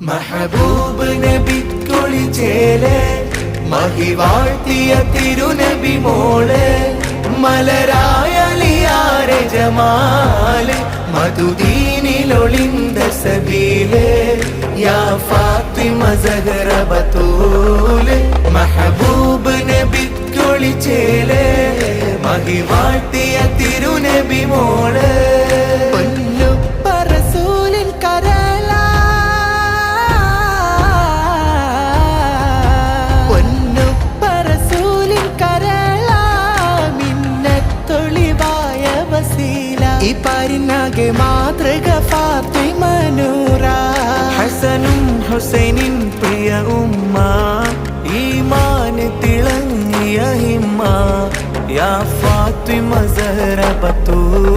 മഹബൂബ് നബി കുളിച്ചേലെ മഹിവാഴ്ത്തിയ തിരുനബി മോൾ മലരായലിയാരെ ജമാൽ മധുദീനിലൊളിന്ത സബീൽ യാ ഫാത്തിമ സഹറ ബത്തൂൽ മഹബൂബ് നബി കുളിച്ചേലെ മഹിവാഴ്ത്തിയ തിരുനബി മോൾ ഈ പാരിനാകെ മാതൃക ഫാത്തിമനൂറ ഹസനും ഹുസൈനിൻ പ്രിയ ഉമ്മ. ഈമാന് തിളങ്ങിയ ഹിമ്മ. യാ ഫാത്തിമ സഹറ ബത്തൂല